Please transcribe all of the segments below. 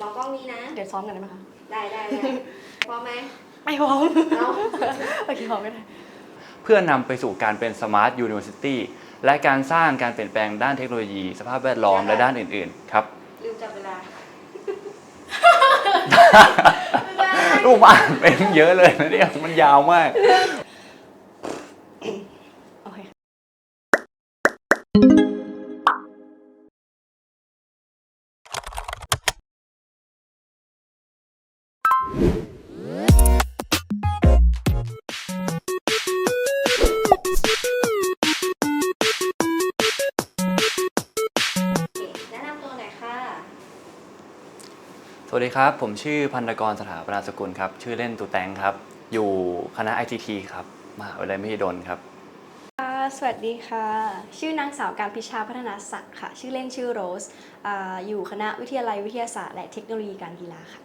มองกล้องนี้นะ เดี๋ยวซ้อมกันได้ไหมคะ ได้ได้ได้พร้อมไหมไม่พร้อมเอาโอเคพร้อมก็ได้ เพื่อนำไปสู่การเป็น Smart University และการสร้างการเปลี่ยนแปลงด้านเทคโนโลยี สภาพแวดล้อมและด้านอื่นๆ ครับ ลืมจับเวลา รูปอ่านเป็นเยอะเลยนะเนี่ยมันยาวมากโอ แนะนำตัวหน่อยค่ะ สวัสดีครับ ผมชื่อพันธกรสถาปนาสกุลครับ ชื่อเล่นตูแตงครับ อยู่คณะ ITT ครับมหาวิทยาลัยมหิดลครับ ค่ะสวัสดีค่ะ ชื่อนางสาวการพิชาพัฒนาศักดิ์ค่ะ ชื่อเล่นชื่อโรสอาอยู่คณะวิทยาลัยวิทยาศาสตร์และเทคโนโลยีการกีฬาค่ะ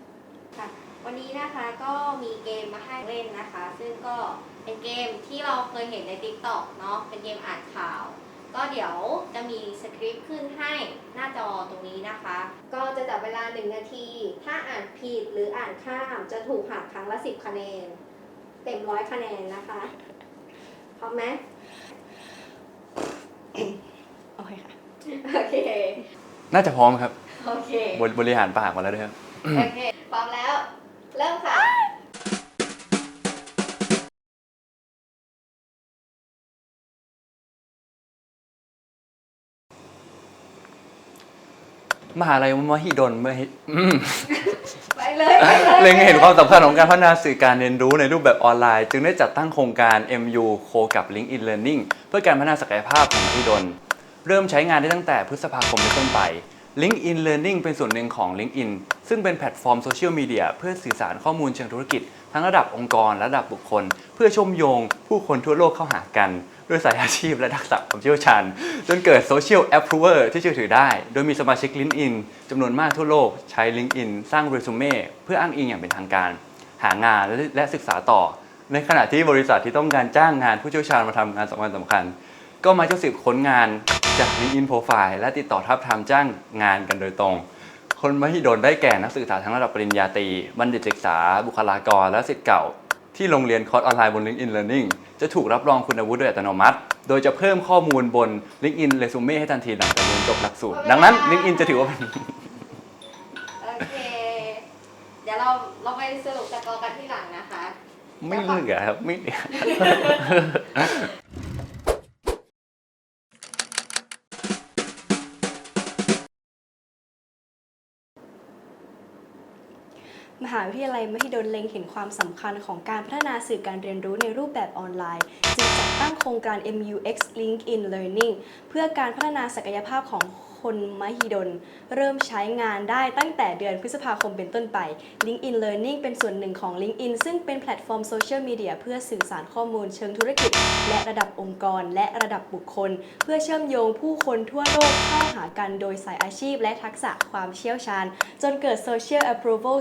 ค่ะ วันนี้นะคะก็มีเกมมาให้เล่นนะคะ ซึ่งก็เป็นเกมที่เราเคยเห็นใน t ิ k t o k เนาะเป็นเกมอ่านข่าว ก็เดี๋ยวจะมีสคริปต์ขึ้นให้หน้าจอตรงนี้นะคะ ก็จะจับเวลา 1 นาที ถ้าอ่านผิดหรืออ่านข้ามจะถูกหักครั้งละ 10 คะแนน เต็มร้อยคะแนนนะคะ พร้อมไหมโอเคค่ะ โอเค น่าจะพร้อมครับ โอเค บริบริหารปากมาแล้วด้วยครับ โอเค มหาลัยมหิดลเมื่อฮิอืม ไปเลยไปเลยเล็งเห็นความสำคัญของการพัฒนาสื่อการเรียนรู้ในรูปแบบออนไลน์ จึงได้จัดตั้งโครงการ MU โคกับ LinkedIn Learning เพื่อการพัฒนาศักยภาพของมหิดล เริ่มใช้งานได้ตั้งแต่พฤษภาคมเป็นต้นไป LinkedIn Learning เป็นส่วนหนึ่งของ LinkedIn ซึ่งเป็นแพลตฟอร์มโซเชียลมีเดียเพื่อสื่อสารข้อมูลเชิงธุรกิจ ทั้งระดับองค์กรและระดับบุคคล เพื่อเชื่อมโยงผู้คนทั่วโลกเข้าหากัน ด้วยสายอาชีพและทักษะความเชี่ยวชาญ จนเกิดโซเชียลแอปพรูเวอร์ที่เชื่อถือได้ โดยมีสมาชิก LinkedIn จำนวนมากทั่วโลกใช้ LinkedIn สร้างเรซูเม่เพื่ออ้างอิงอย่างเป็นทางการ หางานและศึกษาต่อ ในขณะที่บริษัทที่ต้องการจ้างงานผู้เชี่ยวชาญมาทำงานสำคัญสำคัญก็มาเจะสืบค้นงาน จาก LinkedIn Profile และติดต่อทับทามจ้างงานกันโดยตรง คนมหิดลได้แก่นักศึกษาทั้งระดับปริญญาตรี บัณฑิตศึกษา บุคลากร และศิษย์เก่า ที่ลงเรียนคอร์สออนไลน์บน LinkedIn Learning จะถูกรับรองคุณวุฒิโดยอัตโนมัติ โดยจะเพิ่มข้อมูลบน LinkedIn Resume ให้ทันทีหลังจากเรียนจบหลักสูตร ดังนั้น LinkedIn จะถือว่าเป็นโอเค เดี๋ยวเราเราไปสรุปสกอร์กันที่หลังนะคะ ไม่เหลือครับไม่ มหาวิทยาลัยมหิดลเล็งเห็นความสำคัญของการพัฒนาสื่อการเรียนรู้ในรูปแบบออนไลน์ จึงจัดตั้งโครงการ MUX LinkedIn Learning เพื่อการพัฒนาศักยภาพของ คนมหิดล เริ่มใช้งานได้ตั้งแต่เดือนพฤษภาคมเป็นต้นไป LinkedIn Learning เป็นส่วนหนึ่งของ LinkedIn ซึ่งเป็นแพลตฟอร์มโซเชียลมีเดียเพื่อสื่อสารข้อมูลเชิงธุรกิจ และระดับองค์กร และระดับบุคคล เพื่อเชื่อมโยงผู้คนทั่วโลกเข้าหากันโดยสายอาชีพ และทักษะความเชี่ยวชาญ จนเกิด Social Approval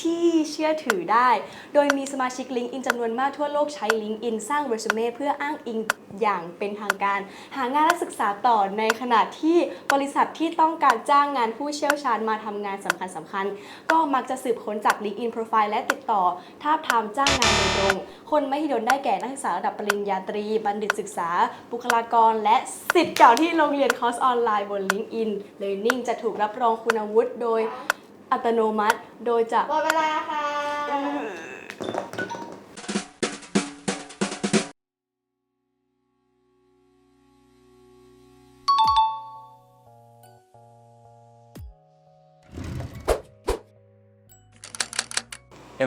ที่เชื่อถือได้ โดยมีสมาชิก LinkedIn จำนวนมากทั่วโลกใช้ LinkedIn สร้างเรซูเม่เพื่ออ้างอิงอย่างเป็นทางการ หางานและศึกษาต่อในขณะที่บริษัทที่ต้องการจ้างงานผู้เชี่ยวชาญมาทำงานสำคัญสำคัญๆก็มักจะสืบค้นจาก LinkedIn Profile และติดต่อทาบทามจ้างงานโดยตรง คนไม่ฮิดนได้แก่นักศึกษาระดับปริญญาตรี บัณฑิตศึกษา บุคลากร และสิทธิ์เก่าที่โรงเรียนคอร์สออนไลน์บน LinkedIn Learning จะถูกรับรองคุณวุฒิโดยอัตโนมัติ โดยจะหมดเวลาค่ะ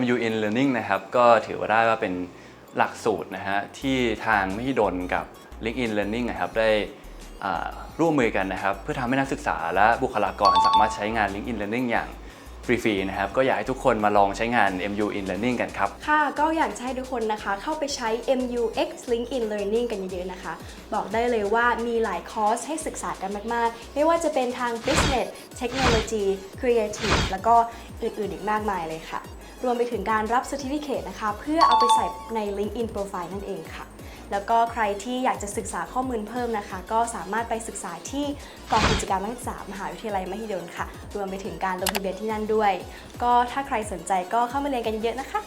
MU in Learning นะครับก็ถือว่าได้ว่าเป็นหลักสูตรนะฮะที่ทางมหิดลกับ LinkedIn Learning นะครับได้ร่วมมือกันนะครับเพื่อทำให้นักศึกษาและบุคลากรสามารถใช้งาน LinkedIn Learning อย่างฟรีๆนะครับก็อยากให้ทุกคนมาลองใช้งาน MU in Learning กันครับ ค่ะ ก็อยากให้ทุกคนนะคะ เข้าไปใช้ MUX Link In Learning กันเยอะๆนะคะ บอกได้เลยว่ามีหลายคอร์สให้ศึกษากันมากๆ ไม่ว่าจะเป็นทาง Business Technology Creative แล้วก็อื่นๆอีกมากมายเลยค่ะ รวมไปถึงการรับ Certificate นะคะ เพื่อเอาไปใส่ใน LinkedIn Profile นั่นเองค่ะ แล้วก็ใครที่อยากจะศึกษาข้อมูลเพิ่มนะคะ ก็สามารถไปศึกษาที่กองกิจการนักศึกษามหาวิทยาลัยมหิดลค่ะ รวมไปถึงการลงทะเบียนที่นั่นด้วย ก็ถ้าใครสนใจก็เข้ามาเรียนกันเยอะๆนะคะ